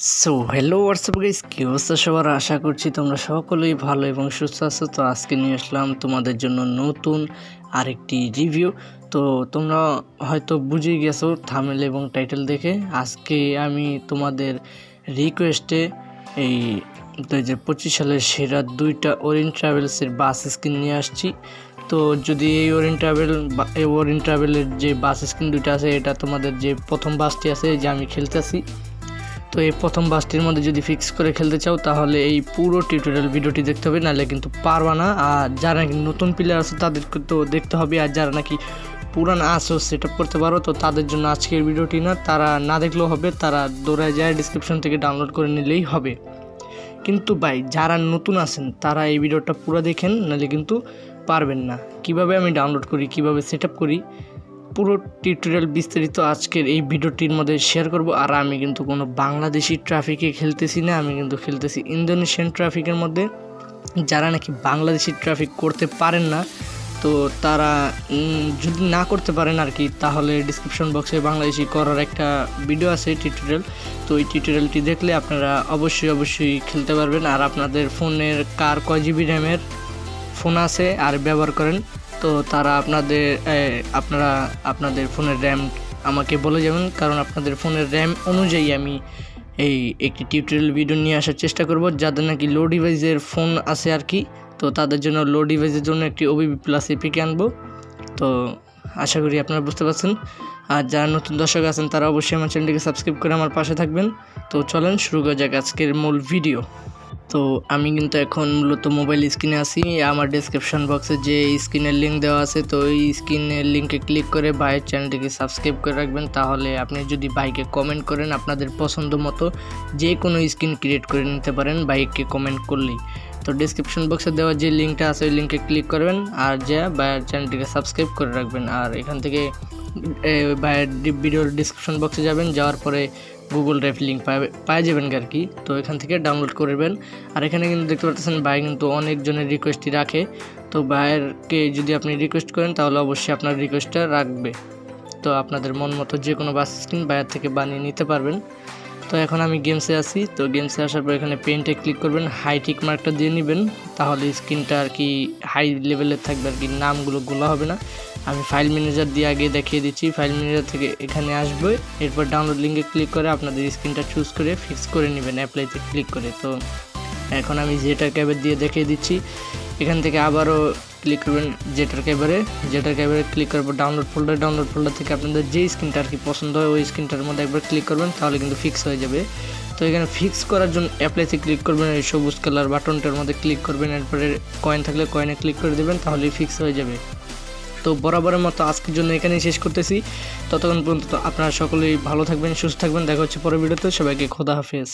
So hello WhatsApp guys কি অবস্থা সবার? আশা করছি তোমরা সকলেই ভালো এবং সুস্থ আছো। তো আজকে নিয়ে আসলাম তোমাদের জন্য নতুন আরেকটি রিভিউ তো তোমরা হয়তো বুঝে গেছো থামেল এবং টাইটেল দেখে। আজকে আমি তোমাদের রিকোয়েস্টে এই দু হাজার পঁচিশ সালের সেরা দুইটা ওরিয়েন্ট ট্রাভেলসের বাস স্ক্রিন নিয়ে আসছি। তো যদি এই ওরিয়েন্ট ট্রাভেল এই ওরিয়েন্ট ট্রাভেলের যে বাস স্ক্রিন দুইটা আছে, এটা তোমাদের যে প্রথম বাসটি আছে যে আমি খেলতেছি। তো এই প্রথম বাসটির মধ্যে যদি ফিক্স করে খেলতে চাও, তাহলে এই পুরো টিউটোরিয়াল ভিডিওটি দেখতে হবে। নাহলে কিন্তু পারবা না। আর যারা নাকি নতুন প্লেয়ার আছে তাদেরকে তো দেখতে হবে। আর যারা নাকি পুরান আসো সেট আপ করতে পারো, তো তাদের জন্য আজকের ভিডিওটি না, তারা না দেখলেও হবে। তারা দৌড়ায় যায় ডিসক্রিপশন থেকে ডাউনলোড করে নিলেই হবে। কিন্তু ভাই, যারা নতুন আছেন, তারা এই ভিডিওটা পুরো দেখেন, নাহলে কিন্তু পারবেন না। কীভাবে আমি ডাউনলোড করি, কীভাবে সেট আপ করি পুরো টিউটোরিয়াল বিস্তারিত আজকের এই ভিডিওটির মধ্যে শেয়ার করব। আর আমি কিন্তু কোনো বাংলাদেশি ট্রাফিকে খেলতেছি না, আমি কিন্তু খেলতেছি ইন্দোনেশিয়ান ট্রাফিকের মধ্যে। যারা নাকি বাংলাদেশি ট্রাফিক করতে পারেন না, তো তারা যদি না করতে পারেন আর কি, তাহলে ডিসক্রিপশন বক্সে বাংলাদেশি করার একটা ভিডিও আছে টিউটোরিয়াল তো এই টিউটোরিয়ালটি দেখলে আপনারা অবশ্যই অবশ্যই খেলতে পারবেন। আর আপনাদের ফোনের কার কয় জিবি র্যামের ফোন আছে, আর ব্যবহার করেন। তো তারা আপনাদের আপনারা আপনাদের ফোনের র্যাম আমাকে বলে যাবেন, কারণ আপনাদের ফোনের র্যাম অনুযায়ী আমি এই একটি টিউটোরিয়াল ভিডিও নিয়ে আসার চেষ্টা করব, যাদের নাকি লো ডিভাইসের ফোন আছে আর কি। তো তাদের জন্য লো ডিভাইসের জন্য একটি ওবিবি প্লাস এপিকে আনব। তো আশা করি আপনারা বুঝতে পারছেন। আর যারা নতুন দর্শক আছেন, তারা অবশ্যই আমার চ্যানেলটিকে সাবস্ক্রাইব করে আমার পাশে থাকবেন। তো চলেন শুরু করা যাক আজকের মূল ভিডিও তো আমি কিন্তু এখন মূলত মোবাইল স্ক্রিনে আছি। আমার ডেসক্রিপশন বক্সে যে স্ক্রিনের লিঙ্ক দেওয়া আছে, তো এই স্ক্রিনের লিঙ্কে ক্লিক করে ভাইয়ের চ্যানেলটিকে সাবস্ক্রাইব করে রাখবেন। তাহলে আপনি যদি বাইকে কমেন্ট করেন, আপনাদের পছন্দ মতো যে কোনো স্ক্রিন ক্রিয়েট করে নিতে পারেন বাইককে কমেন্ট করলেই। তো ডেসক্রিপশন বক্সে দেওয়া যে লিঙ্কটা আছে, ওই লিঙ্কে ক্লিক করবেন আর যা ভাইয়ের চ্যানেলটিকে সাবস্ক্রাইব করে রাখবেন। আর এখান থেকে ভাইয়ের ভিডিওর ডিসক্রিপশন বক্সে যাবেন। যাওয়ার পরে গুগল ড্রাইভ লিঙ্ক পাওয়া যাবেন আর কি? তো এখান থেকে ডাউনলোড করবেন আর এখানে কিন্তু দেখতে পাচ্ছেন ভাই কিন্তু অনেকজনের রিকোয়েস্টই রাখে। তো ভাইয়েরকে যদি আপনি রিকোয়েস্ট করেন, তাহলে অবশ্যই আপনার রিকোয়েস্টটা রাখবে। তো আপনাদের মন মতো যে কোনো বাস স্ক্রিন ভাইয়ের থেকে বানিয়ে নিতে পারবেন। তো এখন আমি গেমসে আসি তো গেমসে আসার পর এখানে পেন্টে ক্লিক করবেন হাই টিক মার্কটা দিয়ে নেবেন। তাহলে স্ক্রিনটা আর কি হাই লেভেলের থাকবে আর কি, নামগুলো গোলা হবে না। আমি ফাইল ম্যানেজার দিয়ে আগে দেখিয়ে দিচ্ছি। ফাইল ম্যানেজার থেকে এখানে আসবে। এরপর ডাউনলোড লিঙ্কে ক্লিক করে আপনাদের স্ক্রিনটা চুজ করে ফিক্স করে নেবেন অ্যাপ্লাইতে ক্লিক করে। তো এখন আমি যেটার ক্যাবের দিয়ে দেখিয়ে দিচ্ছি, এখান থেকে আবারও ক্লিক করবেন জেটার ক্যাবারে জেটার ক্যাবারে ক্লিক করব ডাউনলোড ফোল্ডার ডাউনলোড ফোল্ডার থেকে আপনাদের যে স্ক্রিনটা আর কি পছন্দ হয়, ওই স্ক্রিনটার মধ্যে একবার ক্লিক করবেন, তাহলে কিন্তু ফিক্স হয়ে যাবে। তো এখানে ফিক্স করার জন্য অ্যাপ্লাইতে ক্লিক করবেন, এই সবুজ কালার বাটনটার মধ্যে ক্লিক করবেন। এরপরে কয়েন থাকলে কয়েনে ক্লিক করে দেবেন, তাহলেই ফিক্স হয়ে যাবে। তো বরাবরের মতো আজকের জন্য এখানেই শেষ করতেছি। ততক্ষণ পর্যন্ত আপনারা সকলেই ভালো থাকবেন, সুস্থ থাকবেন। দেখা হচ্ছে পরের ভিডিওতে। সবাইকে খোদা হাফেজ।